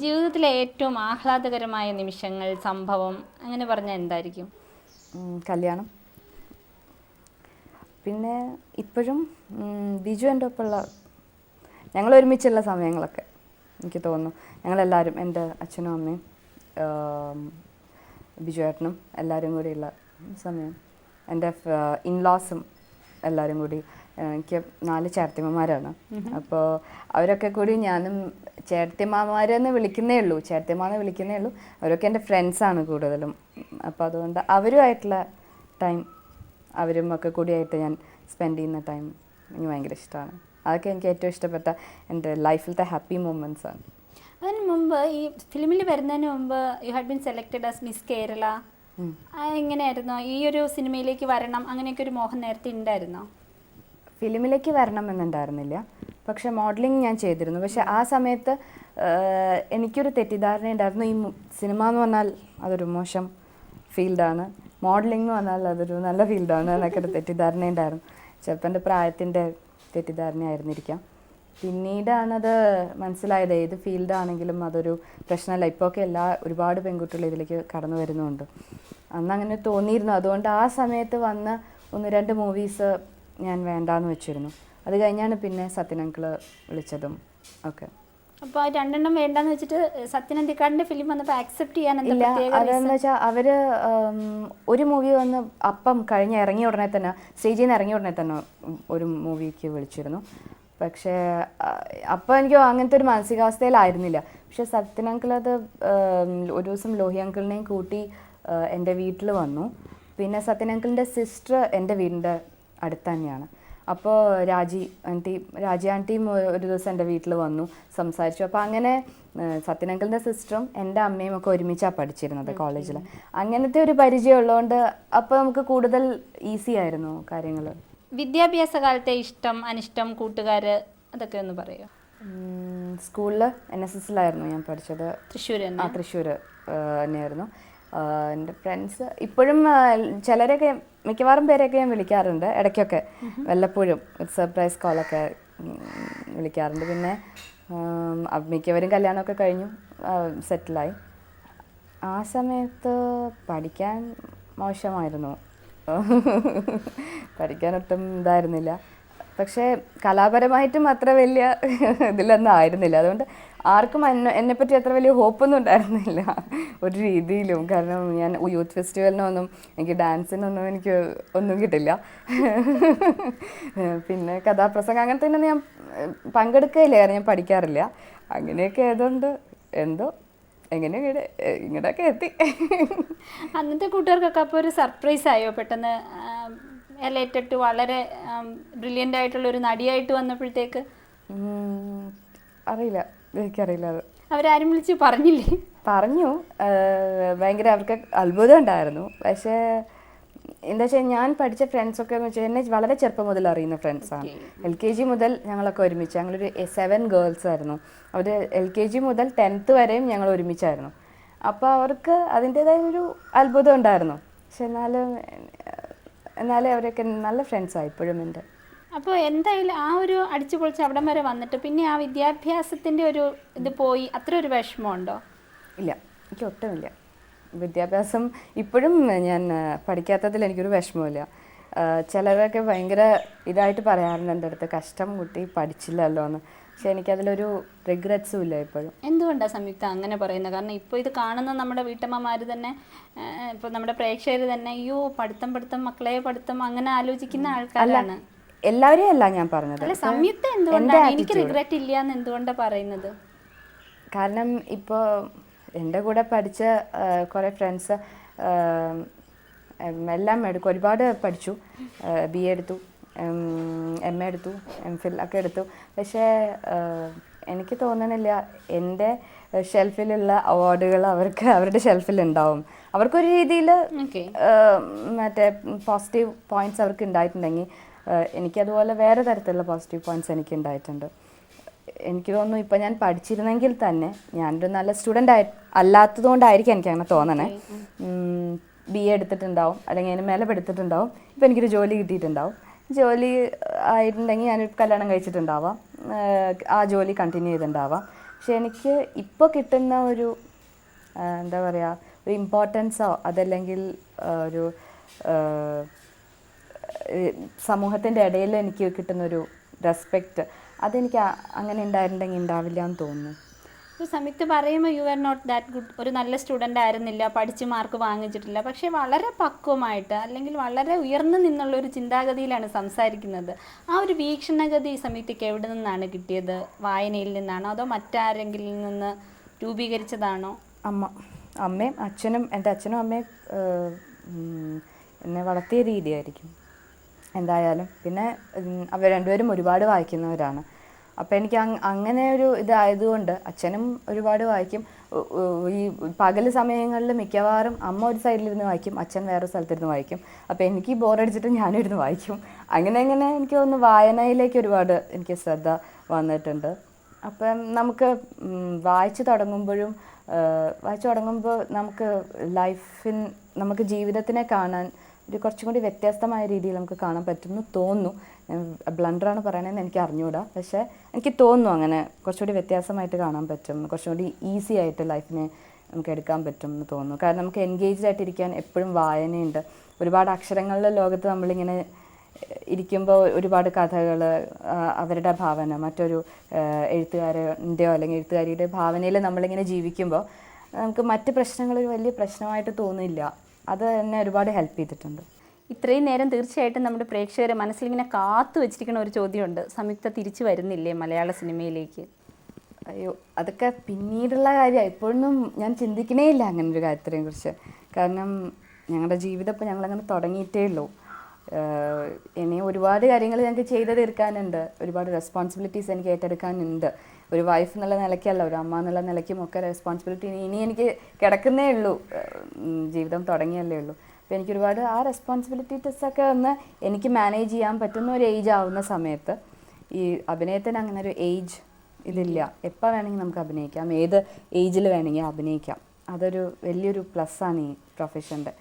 ജീവിതത്തിലെ ഏറ്റവും ആഹ്ലാദകരമായ നിമിഷങ്ങൾ സംഭവം അങ്ങനെ പറഞ്ഞാൽ എന്തായിരിക്കും? കല്യാണം. പിന്നെ ഇപ്പോഴും ബിജു എന്റെ ഒപ്പമുള്ള ഞങ്ങൾ ഒരുമിച്ചുള്ള സമയങ്ങളൊക്കെ എനിക്ക് തോന്നുന്നു. ഞങ്ങളെല്ലാവരും എന്റെ അച്ഛനും അമ്മയും ബിജു ഏട്ടനും എല്ലാവരും കൂടിയുള്ള സമയം. എന്റെ ഇൻലോസും എല്ലാവരും കൂടി എനിക്ക് നാല് ചേർത്തിമ്മമാരാണ് അപ്പോൾ അവരൊക്കെ കൂടി ഞാനും ചേർത്തിമാമാരെന്ന് വിളിക്കുന്നേ ഉള്ളൂ. ചേർത്തിമാന്ന് വിളിക്കുന്നേ ഉള്ളൂ. അവരൊക്കെ എന്റെ ഫ്രണ്ട്സാണ് കൂടുതലും. അപ്പോൾ അതുകൊണ്ട് അവരുമായിട്ടുള്ള ടൈം അവരും ഒക്കെ കൂടിയായിട്ട് ഞാൻ സ്പെൻഡ് ചെയ്യുന്ന ടൈം എനിക്ക് ഭയങ്കര ഇഷ്ടമാണ്. അതൊക്കെ എനിക്ക് ഏറ്റവും ഇഷ്ടപ്പെട്ട എന്റെ ലൈഫിലത്തെ ഹാപ്പി മൊമെന്റ്സ് ആണ്. അതിന് മുമ്പ് ഈ ഫിലിമിൽ വരുന്നതിന് മുമ്പ് you had been selected as Miss Kerala. എങ്ങനെയായിരുന്നു ഈ ഒരു സിനിമയിലേക്ക് വരണം അങ്ങനെയൊക്കെ ഒരു മോഹം നേരത്തെ ഉണ്ടായിരുന്നോ? ഫിലിമിലേക്ക് വരണം എന്നുണ്ടായിരുന്നില്ല. പക്ഷെ മോഡലിംഗ് ഞാൻ ചെയ്തിരുന്നു. പക്ഷെ ആ സമയത്ത് എനിക്കൊരു തെറ്റിദ്ധാരണ ഉണ്ടായിരുന്നു. ഈ സിനിമ എന്ന് പറഞ്ഞാൽ അതൊരു മോശം ഫീൽഡാണ്. മോഡലിംഗ് എന്ന് പറഞ്ഞാൽ അതൊരു നല്ല ഫീൽഡാണ് എന്നൊക്കെ ഒരു തെറ്റിദ്ധാരണ ഉണ്ടായിരുന്നു. ചിലപ്പോൾ എന്റെ പ്രായത്തിന്റെ തെറ്റിദ്ധാരണയായിരുന്നിരിക്കാം. പിന്നീടാണത് മനസ്സിലായത് ഏത് ഫീൽഡാണെങ്കിലും അതൊരു പ്രശ്നമല്ല. ഇപ്പോൾ ഒക്കെ എല്ലാ ഒരുപാട് പെൺകുട്ടികൾ ഇതിലേക്ക് കടന്നു വരുന്നുണ്ട്. അന്ന് അങ്ങനെ തോന്നിയിരുന്നു. അതുകൊണ്ട് ആ സമയത്ത് വന്ന ഒന്ന് രണ്ട് മൂവീസ് ഞാൻ വേണ്ടാന്ന് വെച്ചിരുന്നു. അത് കഴിഞ്ഞാണ് പിന്നെ സത്യൻ അങ്കിൾ വിളിച്ചതും ഒക്കെ. അപ്പോൾ ആ രണ്ടെണ്ണം വേണ്ടാന്ന് വെച്ചിട്ട് സത്യൻ അന്തിക്കാടിന്റെ ഫിലിം വന്നപ്പോൾ ആക്സെപ്റ്റ് ചെയ്യാൻ ഇല്ല അതെന്ന് വെച്ചാൽ അവർ ഒരു മൂവി വന്ന് അപ്പം കഴിഞ്ഞ് ഇറങ്ങിയ ഉടനെ തന്നെ സ്റ്റേജിൽ നിന്ന് ഇറങ്ങിയ ഉടനെ തന്നെ ഒരു മൂവിക്ക് വിളിച്ചിരുന്നു. പക്ഷേ അപ്പോൾ എനിക്ക് അങ്ങനത്തെ ഒരു മാനസികാവസ്ഥയിലായിരുന്നില്ല. പക്ഷേ സത്യൻ അങ്കിൾ അത് ഒരു ദിവസം ലോഹി അങ്കിളിനെയും കൂട്ടി എന്റെ വീട്ടിൽ വന്നു. പിന്നെ സത്യൻ അങ്കിളിന്റെ സിസ്റ്റർ എന്റെ വീടിന്റെ അടുത്ത് തന്നെയാണ്. അപ്പോൾ രാജി ആന്റി രാജി ആന്റിയും ഒരു ദിവസം എന്റെ വീട്ടിൽ വന്നു സംസാരിച്ചു. അപ്പോൾ അങ്ങനെ സത്യനങ്കിളിന്റെ സിസ്റ്ററും എന്റെ അമ്മയും ഒക്കെ ഒരുമിച്ചാണ് പഠിച്ചിരുന്നത് കോളേജിൽ അങ്ങനത്തെ ഒരു പരിചയം ഉള്ളതുകൊണ്ട് അപ്പോൾ നമുക്ക് കൂടുതൽ ഈസി ആയിരുന്നു കാര്യങ്ങൾ വിദ്യാഭ്യാസ കാലത്തെ ഇഷ്ടം അനിഷ്ടം കൂട്ടുകാർ അതൊക്കെ ഒന്ന് പറയോ. സ്കൂളിൽ എൻ എസ് എസിലായിരുന്നു ഞാൻ പഠിച്ചത്. തൃശ്ശൂർ ആ തൃശ്ശൂർ തന്നെയായിരുന്നു. എന്റെ ഫ്രണ്ട്സ് ഇപ്പോഴും ചിലരൊക്കെ ചിലരെയൊക്കെ മിക്കവാറും പേരെയൊക്കെ ഞാൻ വിളിക്കാറുണ്ട് ഇടയ്ക്കൊക്കെ. വല്ലപ്പോഴും ഒരു സർപ്രൈസ് കോളൊക്കെ വിളിക്കാറുണ്ട്. പിന്നെ മിക്കവരും കല്യാണമൊക്കെ കഴിഞ്ഞു സെറ്റിലായി. ആ സമയത്ത് പഠിക്കാൻ മോശമായിരുന്നു. പഠിക്കാൻ ഒട്ടും ഇതായിരുന്നില്ല. പക്ഷേ കലാപരമായിട്ടും അത്ര വലിയ ഇതിലൊന്നും ആയിരുന്നില്ല. അതുകൊണ്ട് ആർക്കും എന്നെ എന്നെപ്പറ്റി അത്ര വലിയ ഹോപ്പൊന്നും ഉണ്ടായിരുന്നില്ല. ഒരു രീതിയിലും. കാരണം ഞാൻ യൂത്ത് ഫെസ്റ്റിവലിനൊന്നും എനിക്ക് ഡാൻസിനൊന്നും എനിക്ക് ഒന്നും കിട്ടില്ല. പിന്നെ കഥാപ്രസംഗം അങ്ങനത്തെ ഞാൻ പങ്കെടുക്കുകയില്ല കാരണം ഞാൻ പഠിക്കാറില്ല. അങ്ങനെയൊക്കെ ആയതുകൊണ്ട് എന്തോ എങ്ങനെ ഇങ്ങോട്ടൊക്കെ എത്തി. അന്നത്തെ കൂട്ടുകാർക്കൊക്കെ അപ്പോൾ ഒരു സർപ്രൈസ് ആയോ? പെട്ടെന്ന് എലേറ്റഡ് വളരെ ബ്രില്യന്റ് ആയിട്ടുള്ള ഒരു നടിയായിട്ട് വന്നപ്പോഴത്തേക്ക്? അറിയില്ല. എനിക്കറിയില്ല അത്. അവരാരും വിളിച്ച് പറഞ്ഞില്ലേ? പറഞ്ഞു. ഭയങ്കര അവർക്ക് അത്ഭുതം ഉണ്ടായിരുന്നു. പക്ഷേ എന്താ വെച്ചാൽ ഞാൻ പഠിച്ച ഫ്രണ്ട്സ് ഒക്കെ എന്ന് വെച്ചാൽ എന്നെ വളരെ ചെറുപ്പം മുതൽ അറിയുന്ന ഫ്രണ്ട്സാണ് എൽ കെ ജി മുതൽ ഞങ്ങളൊക്കെ ഒരുമിച്ച്. ഞങ്ങളൊരു സെവൻ ഗേൾസ് ആയിരുന്നു. അവർ എൽ കെ ജി മുതൽ ടെൻത്ത് വരെയും ഞങ്ങൾ ഒരുമിച്ചായിരുന്നു. അപ്പോൾ അവർക്ക് അതിന്റെതായ ഒരു അത്ഭുതം ഉണ്ടായിരുന്നു. പക്ഷെ എന്നാലും എന്നാലും അവരൊക്കെ നല്ല ഫ്രണ്ട്സാണ് ഇപ്പോഴും എന്റെ. അപ്പോൾ എന്തായാലും ആ ഒരു അടിച്ചു പൊളിച്ച് അവിടം വരെ വന്നിട്ട് പിന്നെ ആ വിദ്യാഭ്യാസത്തിന്റെ ഒരു ഇത് പോയി. അത്ര ഒരു വിഷമമുണ്ടോ? ഇല്ല. എനിക്ക് ഒട്ടുമില്ല. വിദ്യാഭ്യാസം ഇപ്പോഴും ഞാൻ പഠിക്കാത്തതിൽ എനിക്കൊരു വിഷമമില്ല ചിലരൊക്കെ ഭയങ്കര ഇതായിട്ട് പറയാറുണ്ട് എന്റെ അടുത്ത് കഷ്ടം കുട്ടി പഠിച്ചില്ലല്ലോ എന്ന്. പക്ഷെ എനിക്കതിലൊരു റിഗ്രറ്റ്സും ഇല്ല ഇപ്പോഴും. എന്തുകൊണ്ടാണ് സംയുക്ത അങ്ങനെ പറയുന്നത്? കാരണം ഇപ്പോൾ ഇത് കാണുന്ന നമ്മുടെ വീട്ടമ്മമാർ തന്നെ ഇപ്പോൾ നമ്മുടെ പ്രേക്ഷകർ തന്നെ അയ്യോ പഠിത്തം പഠിത്തം മക്കളെ പഠിത്തം അങ്ങനെ ആലോചിക്കുന്ന ആൾക്കാരാണ്. എല്ലാവരെയും അല്ല ഞാൻ പറഞ്ഞത്. സംയുക്ത എന്തുകൊണ്ടാണ്? എനിക്ക് റിഗ്രറ്റ് ഇല്ല എന്ന് എന്തുകൊണ്ടാണ് പറയുന്നത്? കാരണം ഇപ്പോൾ എന്റെ കൂടെ പഠിച്ച കുറേ ഫ്രണ്ട്സ് എല്ലാം എടുക്കും ഒരുപാട് പഠിച്ചു. ബി എ എടുത്തു എം എ എടുത്തു എം ഫിൽ ഒക്കെ എടുത്തു. പക്ഷേ എനിക്ക് തോന്നണില്ല എന്റെ ഷെൽഫിലുള്ള അവാർഡുകൾ അവർക്ക് അവരുടെ ഷെൽഫിൽ ഉണ്ടാവും. അവർക്കൊരു രീതിയിൽ മറ്റേ പോസിറ്റീവ് പോയിന്റ്സ് അവർക്ക് ഉണ്ടായിട്ടുണ്ടെങ്കിൽ എനിക്കതുപോലെ വേറെ തരത്തിലുള്ള പോസിറ്റീവ് പോയിന്റ്സ് എനിക്ക് ഉണ്ടായിട്ടുണ്ട്. എനിക്ക് തോന്നുന്നു ഇപ്പം ഞാൻ പഠിച്ചിരുന്നെങ്കിൽ തന്നെ ഞാനൊരു നല്ല സ്റ്റുഡന്റ് ആയി അല്ലാത്തതുകൊണ്ടായിരിക്കും എനിക്ക് അങ്ങനെ തോന്നണേ. ബി എ എടുത്തിട്ടുണ്ടാവും. അല്ലെങ്കിൽ അതിന് മേലെ എടുത്തിട്ടുണ്ടാവും ഇപ്പം എനിക്കൊരു ജോലി കിട്ടിയിട്ടുണ്ടാവും. ജോലി ആയിട്ടുണ്ടെങ്കിൽ ഞാൻ കല്യാണം കഴിച്ചിട്ടുണ്ടാവാം. ആ ജോലി കണ്ടിന്യൂ ചെയ്തിട്ടുണ്ടാവാം. പക്ഷെ എനിക്ക് ഇപ്പോൾ കിട്ടുന്ന ഒരു എന്താ പറയുക ഒരു ഇമ്പോർട്ടൻസോ അതല്ലെങ്കിൽ ഒരു സമൂഹത്തിന്റെ ഇടയിൽ എനിക്ക് കിട്ടുന്നൊരു റെസ്പെക്റ്റ് അതെനിക്ക് അങ്ങനെ ഉണ്ടായിരുന്നെങ്കിൽ ഉണ്ടാവില്ല എന്ന് തോന്നുന്നു സംയുക്ത പറയുമ്പോൾ you are not that good ഒരു നല്ല സ്റ്റുഡന്റ് ആയിരുന്നില്ല പഠിച്ച് മാർക്ക് വാങ്ങിച്ചിട്ടില്ല. പക്ഷേ വളരെ പക്വമായിട്ട് അല്ലെങ്കിൽ വളരെ ഉയർന്നു നിന്നുള്ള ഒരു ചിന്താഗതിയിലാണ് സംസാരിക്കുന്നത്. ആ ഒരു വീക്ഷണഗതി സംയുക്തയ്ക്ക് എവിടെ നിന്നാണ് കിട്ടിയത്? വായനയിൽ നിന്നാണോ അതോ മറ്റാരെങ്കിലും നിന്ന് രൂപീകരിച്ചതാണോ? അമ്മ അമ്മയും അച്ഛനും എന്റെ അച്ഛനും അമ്മയും എന്നെ വളർത്തിയ രീതിയായിരിക്കും. എന്തായാലും. പിന്നെ അവർ രണ്ടുപേരും ഒരുപാട് വായിക്കുന്നവരാണ്. അപ്പോൾ എനിക്ക് അങ് അങ്ങനെ ഒരു ഇതായതുകൊണ്ട് അച്ഛനും ഒരുപാട് വായിക്കും. ഈ പകൽ സമയങ്ങളിൽ മിക്കവാറും അമ്മ ഒരു സൈഡിലിരുന്ന് വായിക്കും അച്ഛൻ വേറെ സ്ഥലത്തിരുന്ന് വായിക്കും. അപ്പോൾ എനിക്ക് ബോറടിച്ചിട്ട് ഞാനും ഇരുന്ന് വായിക്കും. അങ്ങനെ അങ്ങനെ എനിക്ക് ഒന്ന് വായനയിലേക്ക് ഒരുപാട് എനിക്ക് ശ്രദ്ധ വന്നിട്ടുണ്ട്. അപ്പം നമുക്ക് വായിച്ചു തുടങ്ങുമ്പോഴും വായിച്ചു തുടങ്ങുമ്പോൾ നമുക്ക് ലൈഫിൻ നമുക്ക് ജീവിതത്തിനെ കാണാൻ ഒരു കുറച്ചും കൂടി വ്യത്യസ്തമായ രീതിയിൽ നമുക്ക് കാണാൻ പറ്റുമെന്ന് തോന്നുന്നു. ബ്ലണ്ടറാണ് പറയണതെന്ന് എനിക്ക് അറിഞ്ഞുകൂടാ പക്ഷേ എനിക്ക് തോന്നുന്നു അങ്ങനെ കുറച്ചുകൂടി വ്യത്യാസമായിട്ട് കാണാൻ പറ്റും. കുറച്ചുകൂടി ഈസി ആയിട്ട് ലൈഫിനെ നമുക്ക് എടുക്കാൻ പറ്റും എന്ന് തോന്നുന്നു. കാരണം നമുക്ക് എൻഗേജ്ഡ് ആയിട്ടിരിക്കാൻ എപ്പോഴും വായനയുണ്ട്. ഒരുപാട് അക്ഷരങ്ങളുടെ ലോകത്ത് നമ്മളിങ്ങനെ ഇരിക്കുമ്പോൾ ഒരുപാട് കഥകൾ അവരുടെ ഭാവന മറ്റൊരു എഴുത്തുകാരന്റെയോ അല്ലെങ്കിൽ എഴുത്തുകാരിയുടെ ഭാവനയിൽ നമ്മളിങ്ങനെ ജീവിക്കുമ്പോൾ നമുക്ക് മറ്റ് പ്രശ്നങ്ങൾ വലിയ പ്രശ്നമായിട്ട് തോന്നില്ല അത് എന്നെ ഒരുപാട് ഹെൽപ്പ് ചെയ്തിട്ടുണ്ട്. ഇത്രയും നേരം തീർച്ചയായിട്ടും നമ്മുടെ പ്രേക്ഷകരെ മനസ്സിലിങ്ങനെ കാത്തു വെച്ചിരിക്കുന്ന ഒരു ചോദ്യമുണ്ട്. സംയുക്ത തിരിച്ചു വരുന്നില്ലേ മലയാള സിനിമയിലേക്ക്? അയ്യോ അതൊക്കെ പിന്നീടുള്ള കാര്യമാണ് ഇപ്പോഴൊന്നും ഞാൻ ചിന്തിക്കണേ ഇല്ല അങ്ങനെ ഒരു കാര്യത്തിനെ കുറിച്ച് കാരണം ഞങ്ങളുടെ ജീവിതം ഇപ്പോൾ ഞങ്ങളങ്ങനെ തുടങ്ങിയിട്ടേ ഉള്ളൂ. ഇനി ഒരുപാട് കാര്യങ്ങൾ ഞങ്ങൾക്ക് ചെയ്ത് തീർക്കാനുണ്ട്. ഒരുപാട് റെസ്പോൺസിബിലിറ്റീസ് എനിക്ക് ഏറ്റെടുക്കാനുണ്ട്. ഒരു വൈഫ് എന്നുള്ള നിലയ്ക്കല്ല ഒരു അമ്മ എന്നുള്ള നിലയ്ക്കും ഒക്കെ റെസ്പോൺസിബിലിറ്റി ഇനി എനിക്ക് കിടക്കുന്നേ ഉള്ളൂ. ജീവിതം തുടങ്ങിയല്ലേ ഉള്ളൂ. അപ്പോൾ എനിക്ക് ഒരുപാട് ആ റെസ്പോൺസിബിലിറ്റീസ് ഒക്കെ ഒന്ന് എനിക്ക് മാനേജ് ചെയ്യാൻ പറ്റുന്ന ഒരു ഏജ് ആവുന്ന സമയത്ത് ഈ അഭിനയത്തിന് അങ്ങനെ ഒരു ഏജ് ഇതില്ല. എപ്പോൾ വേണമെങ്കിൽ നമുക്ക് അഭിനയിക്കാം. ഏത് ഏജിൽ വേണമെങ്കിൽ അഭിനയിക്കാം. അതൊരു വലിയൊരു പ്ലസ്സാണ് ഈ പ്രൊഫഷന്റെ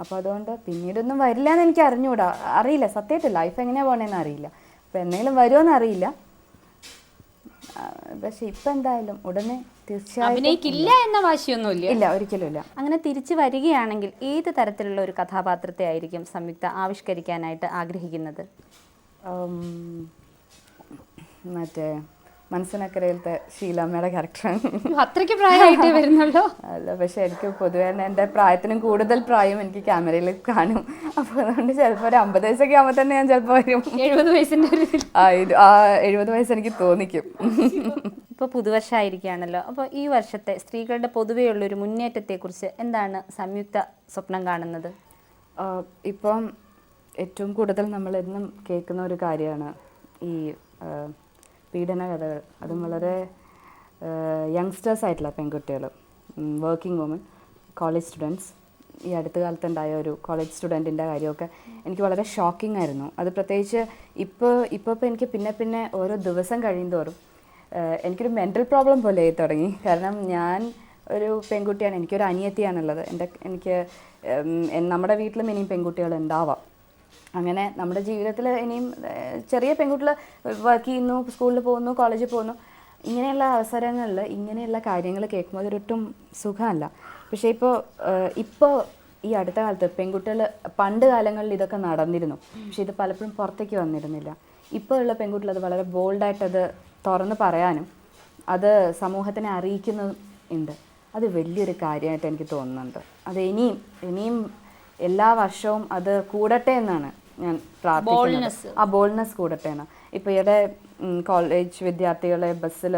അപ്പോൾ അതുകൊണ്ട് പിന്നീടൊന്നും വരില്ല എന്ന് എനിക്ക് അറിഞ്ഞുകൂടാ അറിയില്ല. സത്യമായിട്ട് ലൈഫ് എങ്ങനെയാണ് പോകണമെന്ന് അറിയില്ല. അപ്പോൾ എന്തെങ്കിലും വരുമോ ആ, പക്ഷെ ഇപ്പൊ എന്തായാലും ഉടനെ തീർച്ചയായും അഭിനയിക്കില്ല എന്ന വാശിയൊന്നുമില്ല. ഇല്ല ഒരിക്കലും ഇല്ല അങ്ങനെ തിരിച്ചു വരികയാണെങ്കിൽ ഏത് തരത്തിലുള്ള ഒരു കഥാപാത്രത്തെ ആയിരിക്കും സംയുക്ത ആവിഷ്കരിക്കാനായിട്ട് ആഗ്രഹിക്കുന്നത്? ഉം, മറ്റേ മനസ്സിനക്കരയിലത്തെ ഷീലാമ്മയുടെ ക്യാരക്ടറാണ് അത്രയ്ക്ക് പ്രായമായിട്ടേ വരുന്നുള്ളൂ. അല്ല പക്ഷെ എനിക്ക് പൊതുവേ തന്നെ എന്റെ പ്രായത്തിനും കൂടുതൽ പ്രായം എനിക്ക് ക്യാമറയിൽ കാണും. അപ്പോൾ അതുകൊണ്ട് ചിലപ്പോൾ ഒരു അമ്പത് വയസ്സൊക്കെ ആകുമ്പോൾ തന്നെ ഞാൻ ചിലപ്പോൾ വരും. എഴുപത് വയസ്സിന്റെ ഒരു ആ ഇത് ആ എഴുപത് വയസ്സ് എനിക്ക് തോന്നിക്കും. ഇപ്പോൾ പുതുവർഷമായിരിക്കുകയാണല്ലോ അപ്പോൾ ഈ വർഷത്തെ സ്ത്രീകളുടെ പൊതുവെയുള്ള ഒരു മുന്നേറ്റത്തെക്കുറിച്ച് എന്താണ് സംയുക്ത സ്വപ്നം കാണുന്നത്? ഇപ്പം ഏറ്റവും കൂടുതൽ നമ്മൾ എന്നും കേൾക്കുന്ന ഒരു കാര്യമാണ് ഈ പീഡന കഥകൾ. അതും വളരെ യങ്സ്റ്റേഴ്സ് ആയിട്ടുള്ള പെൺകുട്ടികൾ വർക്കിംഗ് വുമൺ കോളേജ് സ്റ്റുഡൻസ് ഈ അടുത്ത കാലത്തുണ്ടായ ഒരു കോളേജ് സ്റ്റുഡന്റിന്റെ കാര്യമൊക്കെ എനിക്ക് വളരെ ഷോക്കിംഗ് ആയിരുന്നു. അത് പ്രത്യേകിച്ച് ഇപ്പോൾ ഇപ്പോൾ ഇപ്പോൾ എനിക്ക് പിന്നെ പിന്നെ ഓരോ ദിവസം കഴിയുമോറും എനിക്കൊരു മെന്റൽ പ്രോബ്ലം പോലെ ആയി തുടങ്ങി. കാരണം ഞാൻ ഒരു പെൺകുട്ടിയാണ് എനിക്കൊരു അനിയത്തിയാണുള്ളത്. എന്റെ എനിക്ക് നമ്മുടെ വീട്ടിലും ഇനിയും പെൺകുട്ടികൾ ഉണ്ടാവാം. അങ്ങനെ നമ്മുടെ ജീവിതത്തിൽ ഇനിയും ചെറിയ പെൺകുട്ടികൾ വർക്ക് ചെയ്യുന്നു സ്കൂളിൽ പോകുന്നു കോളേജിൽ പോകുന്നു. ഇങ്ങനെയുള്ള അവസരങ്ങളിൽ ഇങ്ങനെയുള്ള കാര്യങ്ങൾ കേൾക്കുമ്പോൾ അതൊരൊട്ടും സുഖമല്ല. പക്ഷേ ഇപ്പോൾ ഇപ്പോൾ ഈ അടുത്ത കാലത്ത് പെൺകുട്ടികൾ പണ്ട് കാലങ്ങളിൽ ഇതൊക്കെ നടന്നിരുന്നു. പക്ഷേ ഇത് പലപ്പോഴും പുറത്തേക്ക് വന്നിരുന്നില്ല. ഇപ്പോൾ ഉള്ള പെൺകുട്ടികൾ അത് വളരെ ബോൾഡായിട്ടത് തുറന്ന് പറയാനും അത് സമൂഹത്തിനെ അറിയിക്കുന്നതും ഉണ്ട്. അത് വലിയൊരു കാര്യമായിട്ട് എനിക്ക് തോന്നുന്നുണ്ട്. അത് ഇനിയും ഇനിയും എല്ലാ വർഷവും അത് കൂടട്ടെ എന്നാണ് ഞാൻ പ്രാർത്ഥിക്കുന്നത്. ആ ബോൾനെസ് കൂടട്ടെ എന്ന് ഇപ്പോൾ ഈയിടെ കോളേജ് വിദ്യാർത്ഥികളെ ബസ്സിൽ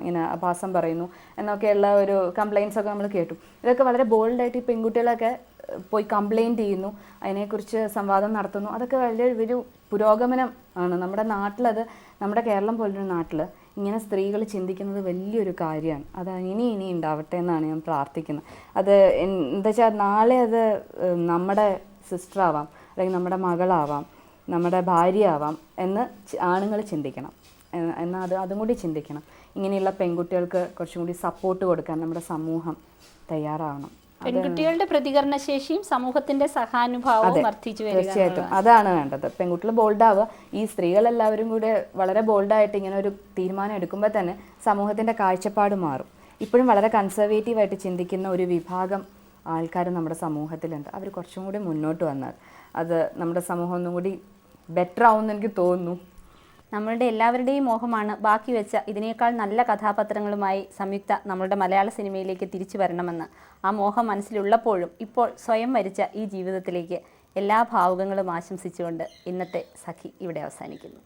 ഇങ്ങനെ അപാസം പറയുന്നു എന്നൊക്കെയുള്ള ഒരു കംപ്ലയിൻസ് ഒക്കെ നമ്മൾ കേട്ടു. ഇതൊക്കെ വളരെ ബോൾഡായിട്ട് ഈ പെൺകുട്ടികളൊക്കെ പോയി കംപ്ലയിന്റ് ചെയ്യുന്നു അതിനെക്കുറിച്ച് സംവാദം നടത്തുന്നു. അതൊക്കെ വലിയ ഒരു പുരോഗമനം ആണ്. നമ്മുടെ നാട്ടിലത് നമ്മുടെ കേരളം പോലൊരു നാട്ടിൽ ഇങ്ങനെ സ്ത്രീകൾ ചിന്തിക്കുന്നത് വലിയൊരു കാര്യമാണ്. അത് ഇനി ഇനി ഉണ്ടാവട്ടെ എന്നാണ് ഞാൻ പ്രാർത്ഥിക്കുന്നത്. അത് എന്താ വെച്ചാൽ നാളെ അത് നമ്മുടെ സിസ്റ്റർ ആവാം അല്ലെങ്കിൽ നമ്മുടെ മകളാവാം നമ്മുടെ ഭാര്യ ആവാം എന്ന് ആണുങ്ങൾ ചിന്തിക്കണം. എന്നാൽ അത് അതും കൂടി ചിന്തിക്കണം. ഇങ്ങനെയുള്ള പെൺകുട്ടികൾക്ക് കുറച്ചും കൂടി സപ്പോർട്ട് കൊടുക്കാൻ നമ്മുടെ സമൂഹം തയ്യാറാവണം. പെൺകുട്ടികളുടെ പ്രതികരണ ശേഷിയും സമൂഹത്തിന്റെ സഹാനുഭാവവും വർദ്ധിച്ചു തീർച്ചയായിട്ടും. അതാണ് വേണ്ടത്. പെൺകുട്ടികൾ ബോൾഡ് ആവുക ഈ സ്ത്രീകളെല്ലാവരും കൂടെ വളരെ ബോൾഡായിട്ട് ഇങ്ങനെ ഒരു തീരുമാനം എടുക്കുമ്പോൾ തന്നെ സമൂഹത്തിന്റെ കാഴ്ചപ്പാട് മാറും. ഇപ്പോഴും വളരെ കൺസർവേറ്റീവ് ആയിട്ട് ചിന്തിക്കുന്ന ഒരു വിഭാഗം ആൾക്കാർ നമ്മുടെ സമൂഹത്തിലുണ്ട്. അവർ കുറച്ചും കൂടി മുന്നോട്ട് വന്നാൽ അത് നമ്മുടെ സമൂഹം ഒന്നും കൂടി ബെറ്റർ ആവുമെന്ന് എനിക്ക് തോന്നുന്നു. നമ്മളുടെ എല്ലാവരുടെയും മോഹമാണ് ബാക്കി വെച്ച ഇതിനേക്കാൾ നല്ല കഥാപാത്രങ്ങളുമായി സംയുക്ത നമ്മളുടെ മലയാള സിനിമയിലേക്ക് തിരിച്ചു വരണമെന്ന്. ആ മോഹം മനസ്സിലുള്ളപ്പോഴും ഇപ്പോൾ സ്വയം വരിച്ച ഈ ജീവിതത്തിലേക്ക് എല്ലാ ഭാവുകങ്ങളും ആശംസിച്ചുകൊണ്ട് ഇന്നത്തെ സഖി ഇവിടെ അവസാനിക്കുന്നു.